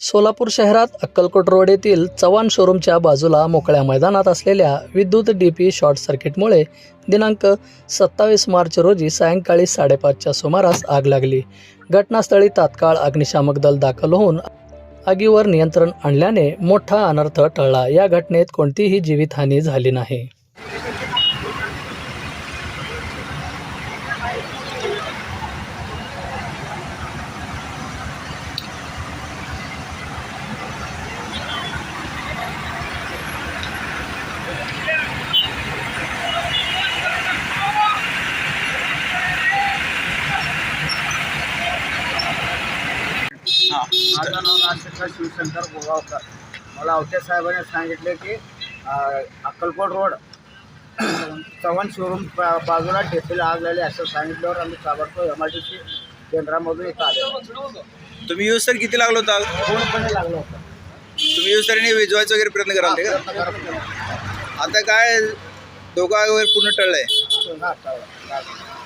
सोलापूर शहरात अक्कलकोट रोड येथील चव्हाण शोरूमच्या बाजूला मोकळ्या मैदानात असलेल्या विद्युत डी पी शॉर्ट सर्किटमुळे दिनांक सत्तावीस मार्च रोजी सायंकाळी साडेपाचच्या सुमारास आग लागली. घटनास्थळी तात्काळ अग्निशामक दल दाखल होऊन आगीवर नियंत्रण आणल्याने मोठा अनर्थ टळला. या घटनेत कोणतीही जीवितहानी झाली नाही. माझं नाव राजशेखर शिवशंकर गोगावकर मला अवटे साहेबांनी सांगितले की अक्कलकोट रोड चव्हाण शोरूम बाजूला ठेपेला आग लागली असं सांगितल्यावर आम्ही ताबडतोब एम आय डी सी केंद्रामधून इथं आलो तुम्ही यूज तर किती लागलो होता? पूर्णपणे लागलं होतं. तुम्ही यूज तरी विजवायचा वगैरे प्रयत्न कराल ते का? हा, आता काय धोका वगैरे पूर्ण टळलाय? हा, हा.